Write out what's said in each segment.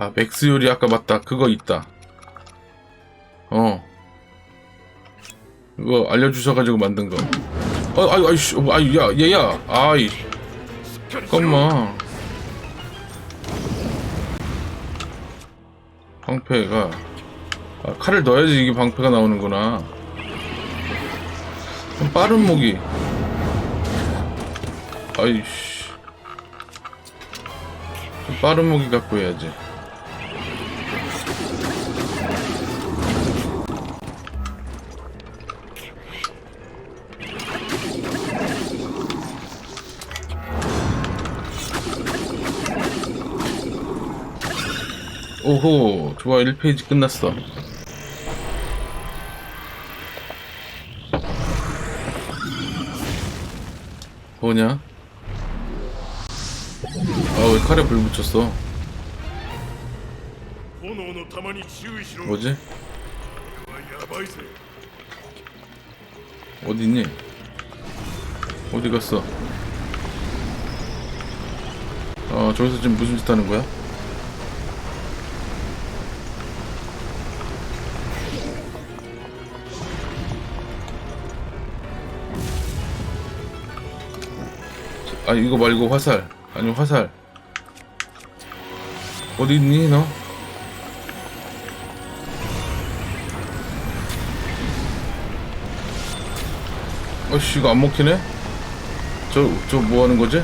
아 맥스 요리 아까 맞다 그거 있다 어 이거 알려주셔가지고 만든 거 어, 아이, 아이씨, 어, 아이, 야, 얘야, 아이, 잠깐만. 방패가, 아, 칼을 넣어야지 이게 방패가 나오는구나. 좀 빠른 무기. 아이씨. 좀 빠른 무기 갖고 해야지. 좋아 1페이지 끝났어 뭐냐? 아 왜 칼에 불 붙였어 뭐지? 어디 있니? 어디 갔어? 아 저기서 지금 무슨 짓 하는 거야? 아, 이거 말고 화살. 아니, 화살. 어디 있니, 너? 어씨, 이거 안 먹히네? 저, 저 뭐 하는 거지?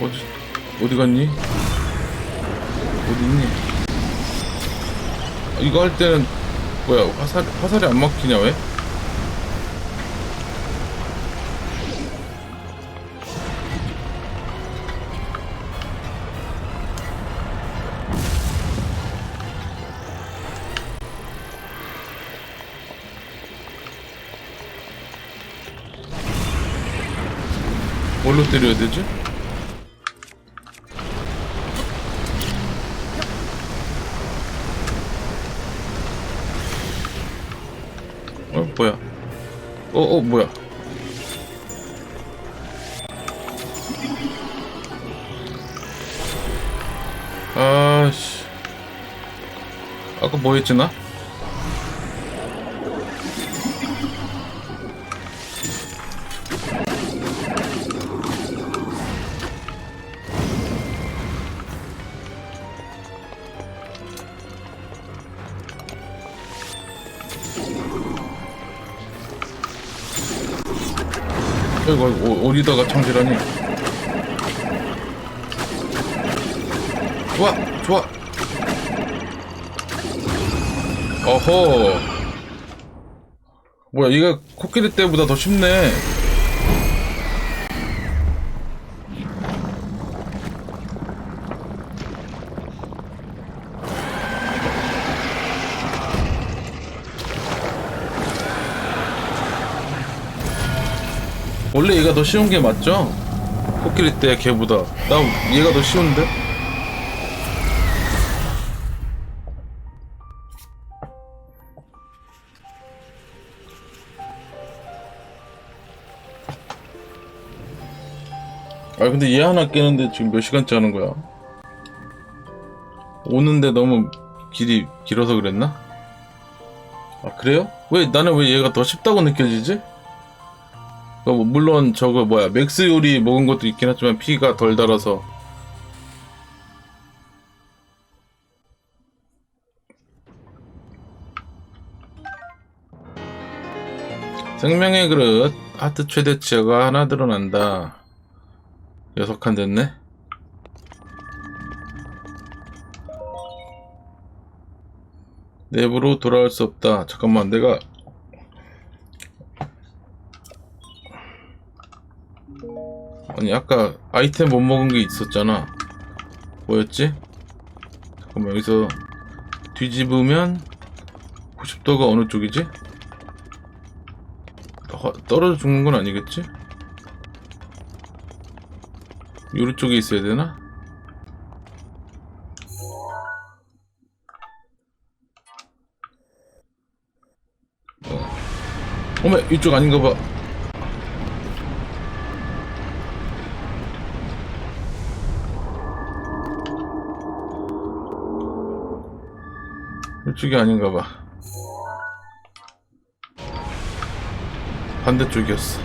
어디, 어디 갔니? 어디 있니? 아, 이거 할 때는, 뭐야, 화살, 화살이 안 막히냐, 왜? 뭘로 때려야 되지? 어, 어, 뭐야? 아씨. 아까 뭐 했지, 나? 어, 어디다가 창질하니? 좋아, 좋아. 어허. 뭐야, 이거 코끼리 때보다 더 쉽네. 원래 얘가 더 쉬운 게 맞죠? 코끼리 때 걔보다. 나 얘가 더 쉬운데? 아 근데 얘 하나 깨는데 지금 몇 시간째 하는 거야? 오는데 너무 길이 길어서 그랬나? 아 그래요? 왜 나는 왜 얘가 더 쉽다고 느껴지지? 어, 뭐, 물론 저거 뭐야 맥스 요리 먹은 것도 있긴 하지만 피가 덜 달아서. 생명의 그릇 하트 최대치가 하나 드러난다. 여섯 칸 됐네? 내부로 돌아올 수 없다. 잠깐만 내가 아니 아까 아이템 못 먹은 게 있었잖아 뭐였지? 잠깐만 여기서 뒤집으면 90도가 어느 쪽이지? 허- 떨어져 죽는 건 아니겠지? 요리 쪽에 있어야 되나? 어메 이쪽 아닌가 봐 이쪽이 아닌가 봐 반대쪽이었어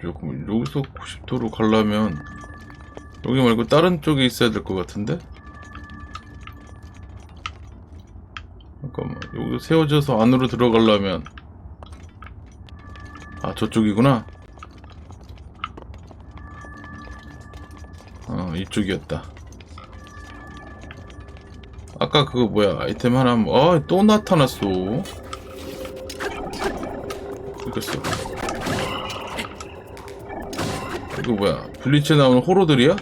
조금 여기서 90도로 가려면 여기 말고 다른 쪽에 있어야 될 것 같은데? 잠깐만 여기 세워져서 안으로 들어가려면 아 저쪽이구나. 어 이쪽이었다. 아까 그거 뭐야? 아이템 하나 아또 나타났어. 이겼어. 이거 뭐야? 블리츠에 나오는 호로들이야?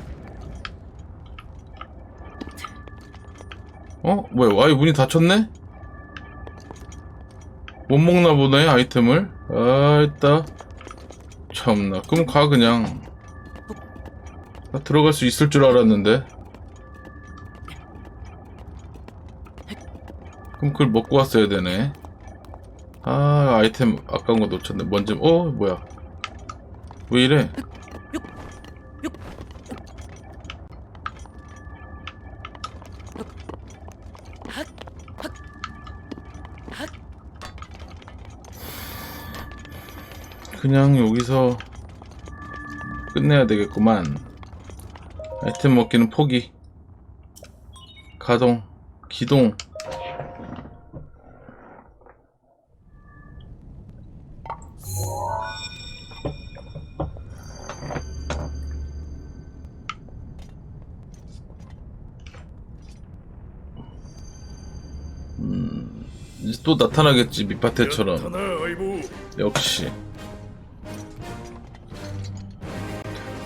어? 뭐야? 와이 문이 닫혔네? 못 먹나 보네 아이템을. 아 있다 참나. 그럼 가 그냥. 나 들어갈 수 있을 줄 알았는데. 그럼 그걸 먹고 왔어야 되네. 아 아이템 아까운 거 놓쳤네. 먼저 어 뭐야. 왜 이래 그냥 여기서 끝내야 되겠구만. 아이템 먹기는 포기. 가동 기동. 음, 이제 또 나타나겠지 밑바테처럼. 역시.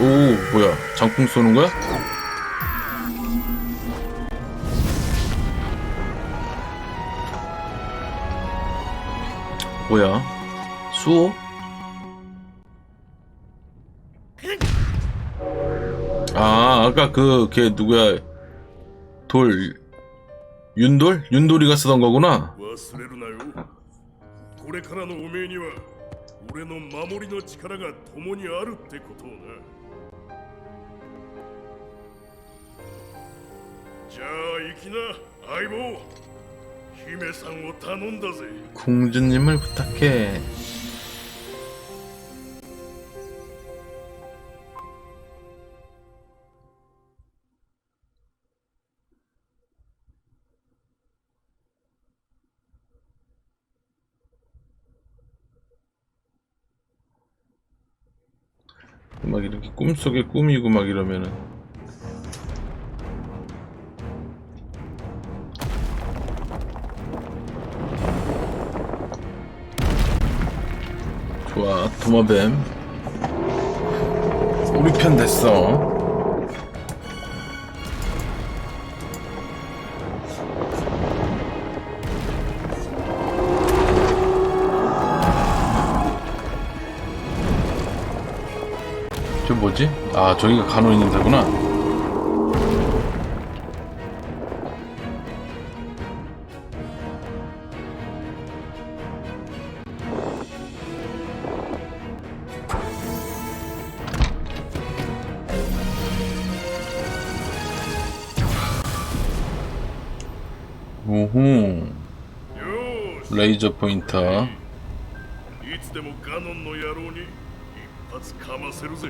오 뭐야 장풍 쏘는 거야? 뭐야 수호? 아 아까 그 걔 누구야 돌 윤돌? 윤돌이가 쓰던 거구나 忘れるなよこれからのおめえには 俺の守りの力が共にあるってことをなじゃあ行きな相棒姫さんを頼んだぜ 공주님을 부탁해 꿈속에 꿈이고 막 이러면은. 좋아 도마뱀. 우리 편 됐어 뭐지? 아 저기가 간호 있는 데구나 오호 레이저 포인터 いつでもガノンの野郎に一発かませるぜ。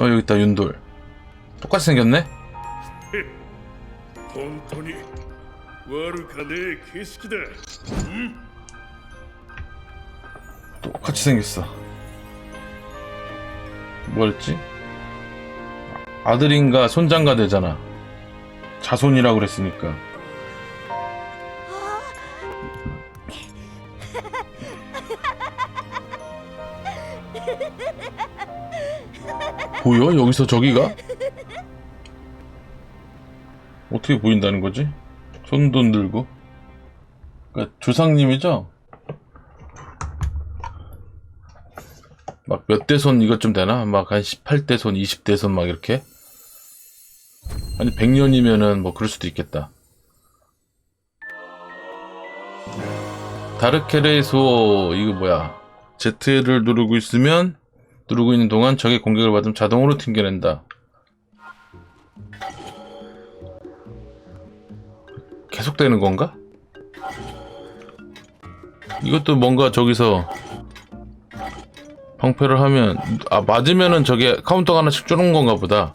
어 여기 있다 윤돌. 똑같이 생겼네? 똑같이 생겼어. 뭐였지? 아들인가 손장가 되잖아. 자손이라 그랬으니까. 보여? 여기서 저기가? 어떻게 보인다는 거지? 손돈 들고 그러니까 조상님이죠? 막 몇 대 손 이것 좀 되나? 막 한 18대 손, 20대 손 막 이렇게? 아니 100년이면은 뭐 그럴 수도 있겠다. 다르케레 수호 이거 뭐야? Z를 누르고 있으면 누르고 있는 동안 적의 공격을 받으면 자동으로 튕겨낸다. 계속되는 건가? 이것도 뭔가 저기서 방패를 하면 아 맞으면은 저게 카운터가 하나씩 줄은 건가 보다.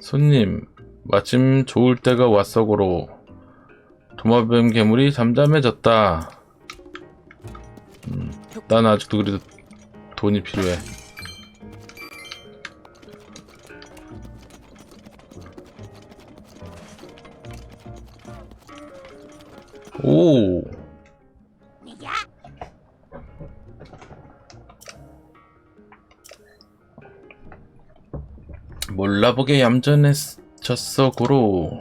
손님 마침 좋을 때가 왔어고로 도마뱀 괴물이 잠잠해졌다. 음, 난 아직도 그래도 돈이 필요해. 오. 몰라보게 얌전해졌어 고로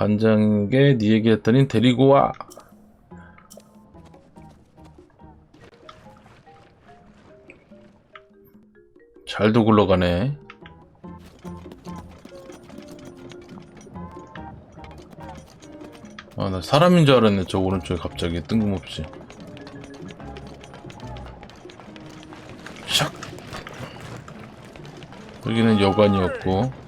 반장에게 네 얘기했더니 데리고 와. 잘도 굴러가네. 아 나 사람인 줄 알았네 저 오른쪽에 갑자기. 뜬금없이. 샥! 여기는 여관이었고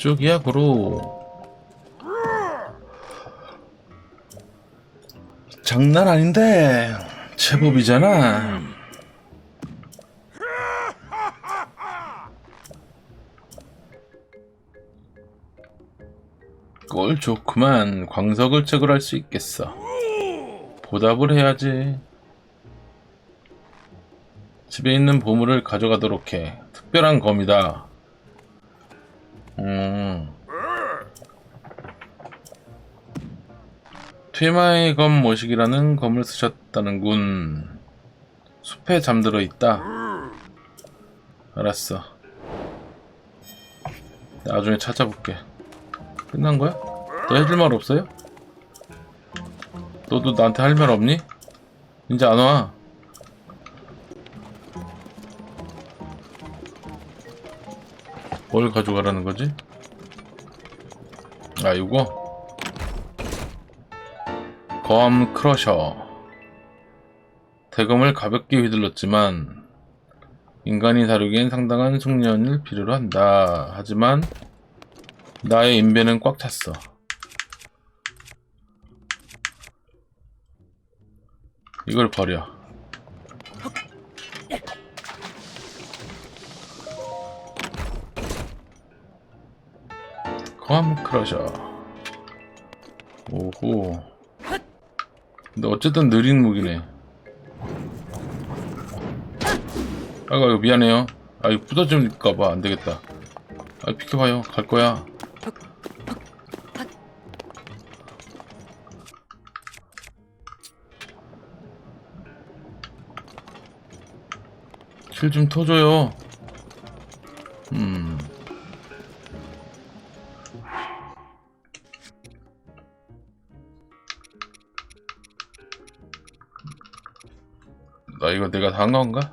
이쪽이야 구로 장난 아닌데 제법이잖아 꼴 좋구만 광석을 채굴할 수 있겠어 보답을 해야지. 집에 있는 보물을 가져가도록 해. 특별한 검이다. 음. 퇴마의 검 모식이라는 검을 쓰셨다는군. 숲에 잠들어 있다. 알았어. 나중에 찾아볼게. 끝난 거야? 너 해줄 말 없어요? 너도 나한테 할 말 없니? 이제 안 와. 뭘 가져가라는 거지? 아, 이거? 검 크러셔. 대검을 가볍게 휘둘렀지만, 인간이 다루기엔 상당한 숙련을 필요로 한다. 하지만, 나의 인배는 꽉 찼어. 이걸 버려. 홈크러셔. 오호. 근데 어쨌든 느린 무기네. 아이고, 아이고 미안해요. 아 이거 부서질까봐 안되겠다. 아 비켜봐요. 갈거야. 킬 좀 터줘요. 내가 다한 건가?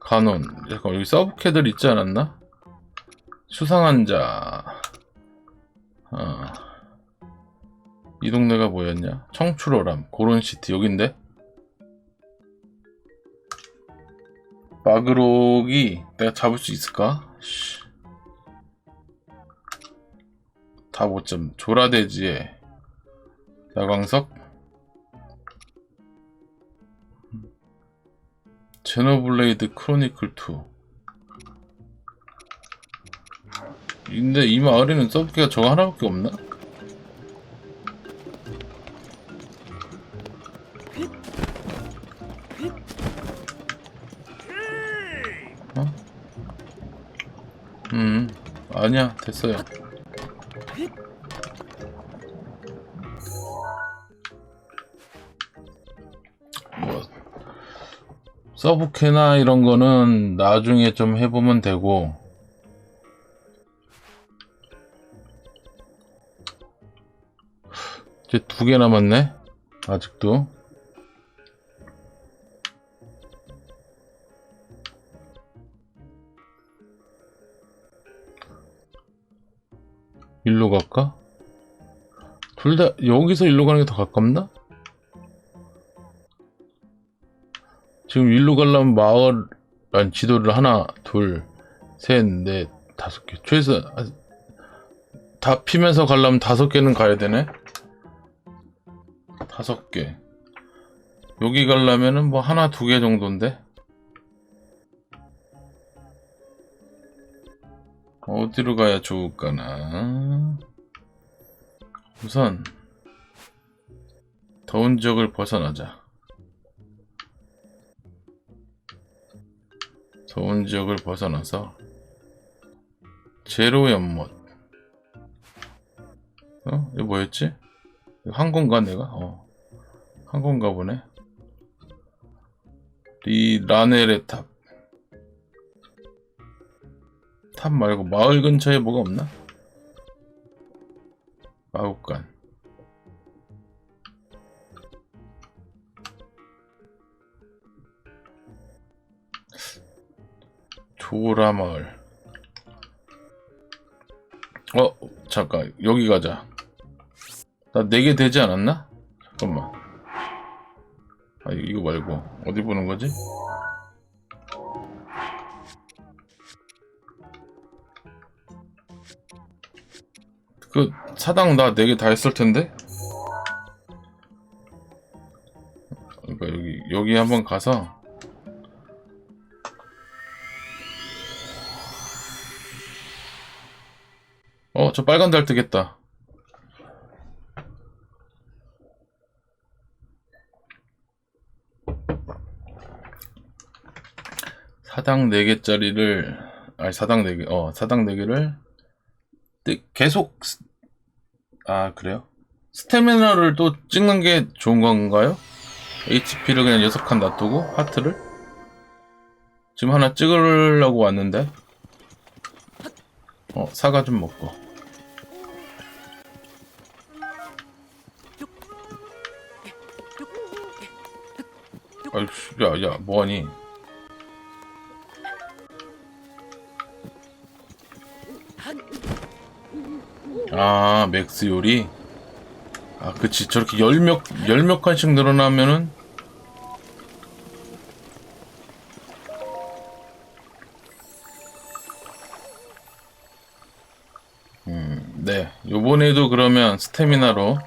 간원. 잠깐 여기 서브캐들 있지 않았나? 수상한 자. 아. 이 동네가 뭐였냐? 청출어람, 고론시티 여긴데? 마그록이 내가 잡을 수 있을까? 씨. 다못 잡. 조라돼지에 야광석 제노블레이드 크로니클 2 근데 이 마을에는 서브기가 저거 하나밖에 없나? 어? 음 아니야 됐어요 서브캐나 이런 거는 나중에 좀 해보면 되고 이제 두 개 남았네 아직도 일로 갈까? 둘 다 여기서 일로 가는 게 더 가깝나? 지금 일로 가려면 마을 아니 지도를 하나 둘 셋 넷 다섯 개. 최소 아, 다 피면서 가려면 다섯 개는 가야 되네? 다섯 개. 여기 가려면은 뭐 하나 두 개 정도인데? 어디로 가야 좋을까나? 우선 더운 지역을 벗어나자 더운 지역을 벗어나서 제로 연못 어? 이거 뭐였지? 건가 내가? 어. 한 건가 보네 리 라네레 탑. 탑 말고 마을 근처에 뭐가 없나? 마국간. 조라 마을. 어, 잠깐. 여기 가자. 나 4개 되지 않았나? 잠깐만. 아, 이거 말고. 어디 보는 거지? 그, 사당 나 4개 다 했을 텐데? 그러니까 여기, 여기 한번 가서. 저 빨간 달 뜨겠다. 사당 4개짜리를, 아니, 사당 4개, 어, 사당 4개를, 계속, 스- 아, 그래요? 스태미너를 또 찍는 게 좋은 건가요? HP를 그냥 6칸 놔두고, 하트를? 지금 하나 찍으려고 왔는데, 어, 사과 좀 먹고. 아이씨, 야, 야, 뭐하니? 아, 맥스 요리? 아, 그치. 저렇게 열 몇, 열몇 칸씩 늘어나면은, 음, 네. 요번에도 그러면 스태미나로,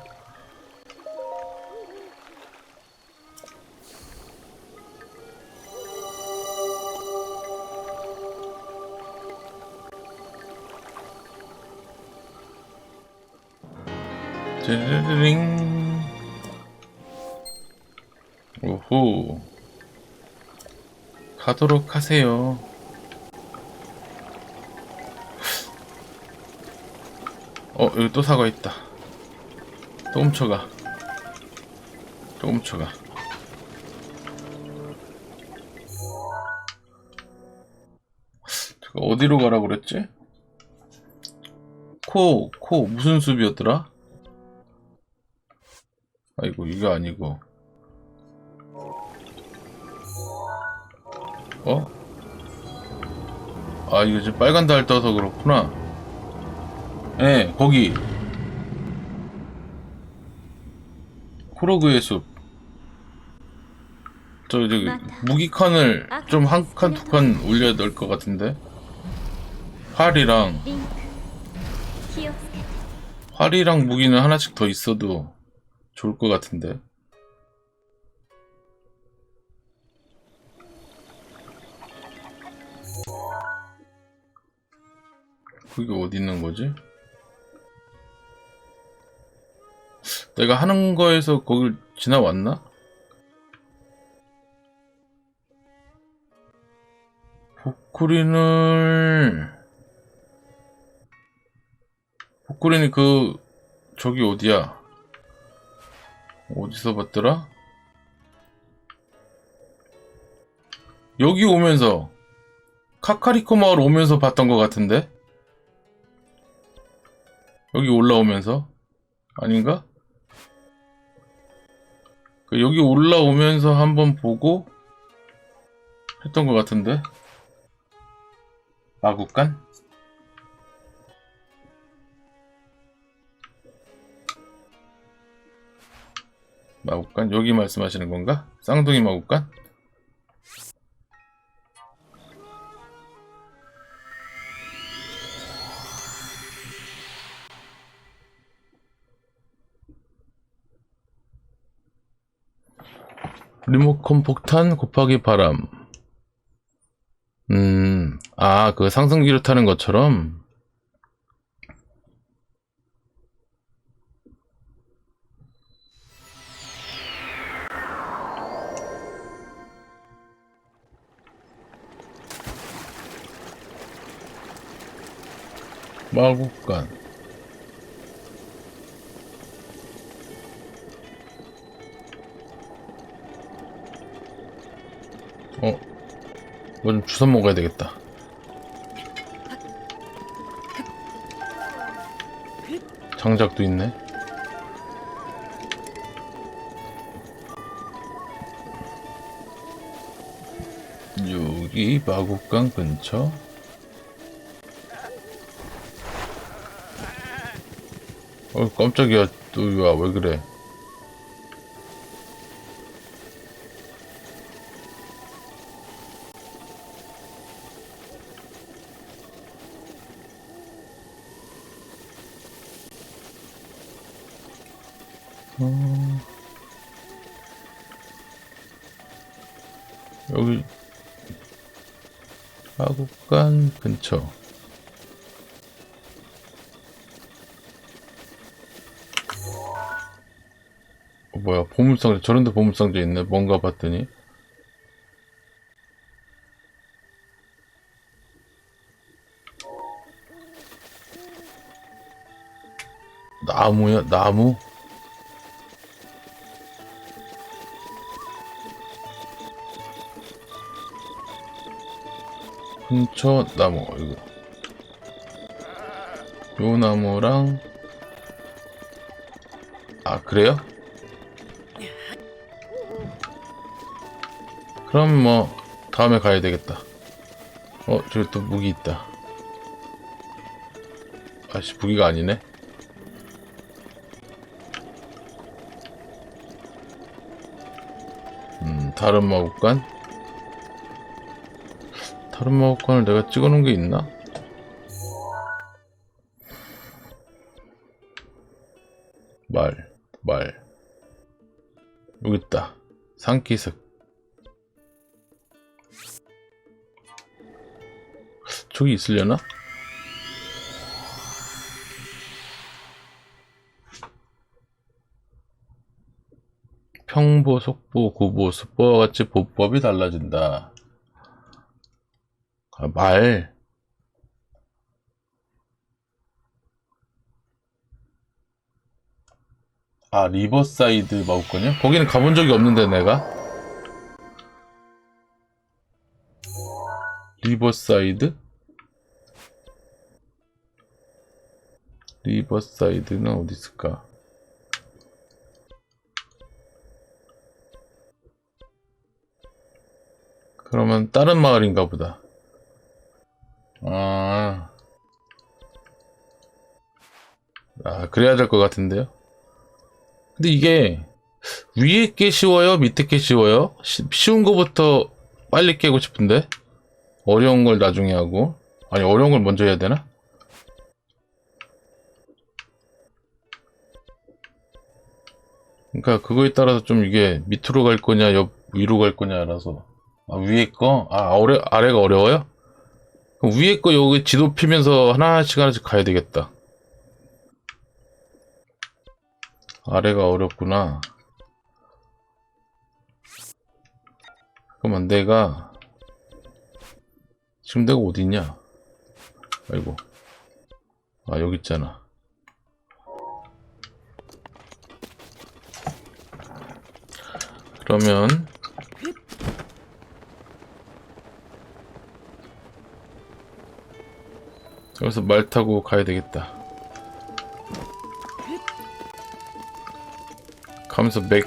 하세요 어 여기 또 사과 있다 또 훔쳐가 또 훔쳐가 그 어디로 가라 그랬지? 코, 코, 무슨 숲이었더라? 아이고, 이거 아니고. 어? 아 이거 지금 빨간 달 떠서 그렇구나 예 네, 거기 코로그의 숲 저, 저기, 무기칸을 좀 한 칸, 두 칸 올려야 될 것 같은데? 활이랑, 활이랑 무기는 하나씩 더 있어도 좋을 것 같은데? 그게 어디 있는 거지? 내가 하는 거에서 거길 지나왔나? 보쿠리는 보쿠리는 그 저기 어디야? 어디서 봤더라? 여기 오면서 카카리코 마을 오면서 봤던 것 같은데? 여기 올라오면서 아닌가? 그 여기 올라오면서 한번 보고 했던 것 같은데 마구간? 마구간? 여기 말씀하시는 건가? 쌍둥이 마구간? 리모컨 폭탄 곱하기 바람. 음, 아, 그 상승기를 타는 것처럼? 마구간. 어, 뭐 좀 주워 먹어야 되겠다. 장작도 있네. 여기 마곡강 근처. 어 깜짝이야 또야 왜 그래? 어... 여기 마곡간 근처. 어, 뭐야 보물상자 저런데 보물상자 있네. 뭔가 봤더니. 나무야? 나무 근처 나무 이거 요 나무랑 아 그래요? 그럼 뭐 다음에 가야 되겠다. 어 저기 또 무기 있다. 아씨 무기가 아니네? 음 다른 마법관 다른 마법관을 내가 찍어놓은 게 있나? 말, 말. 여기 있다. 상기석. 저기 있으려나? 평보, 속보, 구보, 습보와 같이 보법이 달라진다. 아, 말. 아, 리버사이드 마우거냐? 거기는 가본 적이 없는데, 내가. 리버사이드? 리버사이드는 어디 있을까? 그러면 다른 마을인가 보다. 아. 아, 그래야 될 것 같은데요? 근데 이게 위에 게 쉬워요? 밑에 게 쉬워요? 쉬, 쉬운 거부터 빨리 깨고 싶은데? 어려운 걸 나중에 하고. 아니, 어려운 걸 먼저 해야 되나? 그러니까 그거에 따라서 좀 이게 밑으로 갈 거냐, 옆, 위로 갈 거냐라서. 아, 위에 거? 아, 어려, 아래가 어려워요? 위에 거 여기 지도 피면서 하나씩 하나씩 가야 되겠다. 아래가 어렵구나. 잠깐만, 내가, 지금 내가 어디냐? 아이고. 아, 여기 있잖아. 그러면, 여기서 말 타고 가야 되겠다. 가면서 맥,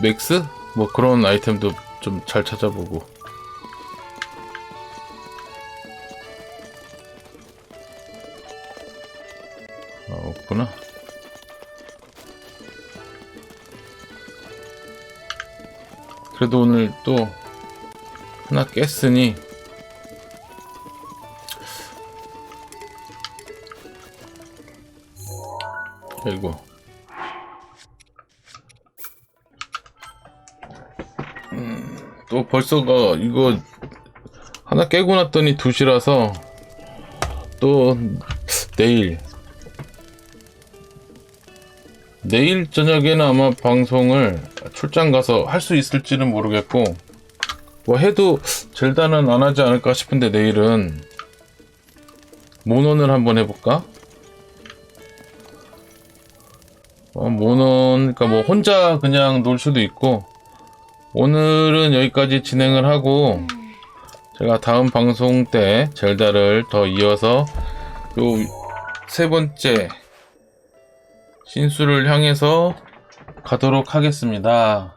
맥스? 뭐 그런 아이템도 좀 잘 찾아보고. 아, 없구나. 그래도 오늘 또 하나 깼으니 아이고 또 벌써가 이거 하나 깨고 났더니 2시라서 또 내일 내일 저녁에는 아마 방송을 출장 가서 할 수 있을지는 모르겠고 뭐 해도 젤다는 안 하지 않을까 싶은데 내일은 모논을 한번 해볼까? 그러니까 뭐 혼자 그냥 놀 수도 있고 오늘은 여기까지 진행을 하고 제가 다음 방송 때 젤다를 더 이어서 요 세 번째 신수를 향해서 가도록 하겠습니다.